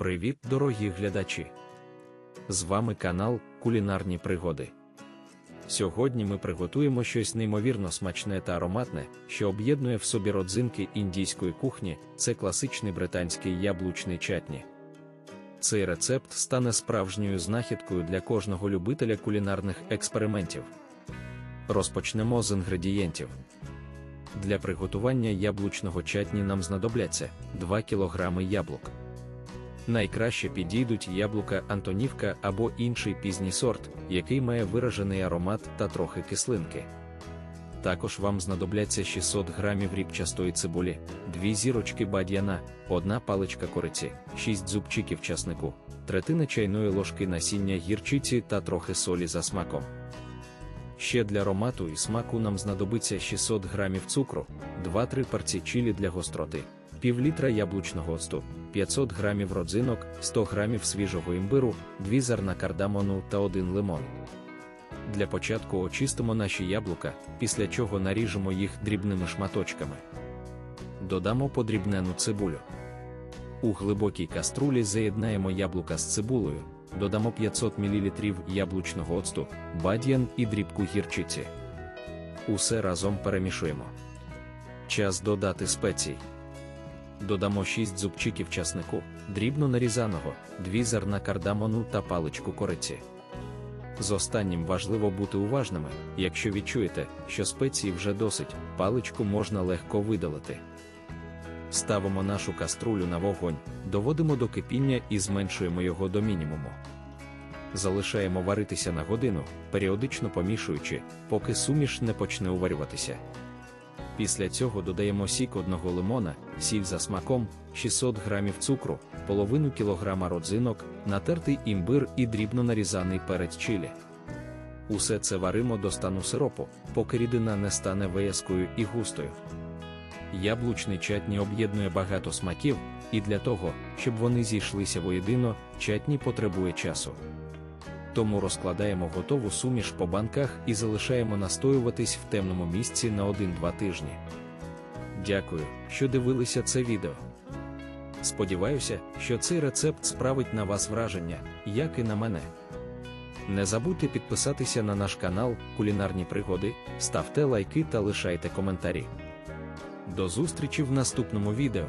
Привіт, дорогі глядачі! З вами канал Кулінарні Пригоди. Сьогодні ми приготуємо щось неймовірно смачне та ароматне, що об'єднує в собі родзинки індійської кухні, це класичний британський яблучний чатні. Цей рецепт стане справжньою знахідкою для кожного любителя кулінарних експериментів. Розпочнемо з інгредієнтів. Для приготування яблучного чатні нам знадобляться 2 кг яблук. Найкраще підійдуть яблука Антонівка або інший пізній сорт, який має виражений аромат та трохи кислинки. Також вам знадобляться 600 грамів ріпчастої цибулі, 2 зірочки бадьяна, 1 паличка кориці, 6 зубчиків часнику, третина чайної ложки насіння гірчиці та трохи солі за смаком. Ще для аромату і смаку нам знадобиться 600 грамів цукру, 2-3 парці чилі для гостроти, пів літра яблучного оцту, 500 грамів родзинок, 100 грамів свіжого імбиру, 2 зерна кардамону та 1 лимон. Для початку очистимо наші яблука, після чого наріжемо їх дрібними шматочками. Додамо подрібнену цибулю. У глибокій каструлі заєднаємо яблука з цибулею, додамо 500 мл яблучного оцту, бадьян і дрібку гірчиці. Усе разом перемішуємо. Час додати спецій. Додамо 6 зубчиків часнику, дрібно нарізаного, 2 зерна кардамону та паличку кориці. З останнім важливо бути уважними, якщо відчуєте, що спеції вже досить, паличку можна легко видалити. Ставимо нашу каструлю на вогонь, доводимо до кипіння і зменшуємо його до мінімуму. Залишаємо варитися на годину, періодично помішуючи, поки суміш не почне уварюватися. Після цього додаємо сік одного лимона, сіль за смаком, 600 грамів цукру, половину кілограма родзинок, натертий імбир і дрібно нарізаний перець чилі. Усе це варимо до стану сиропу, поки рідина не стане вияскою і густою. Яблучний чатні об'єднує багато смаків, і для того, щоб вони зійшлися воєдино, чатні потребує часу. Тому розкладаємо готову суміш по банках і залишаємо настоюватись в темному місці на 1-2 тижні. Дякую, що дивилися це відео. Сподіваюся, що цей рецепт справить на вас враження, як і на мене. Не забудьте підписатися на наш канал Кулінарні Пригоди, ставте лайки та лишайте коментарі. До зустрічі в наступному відео.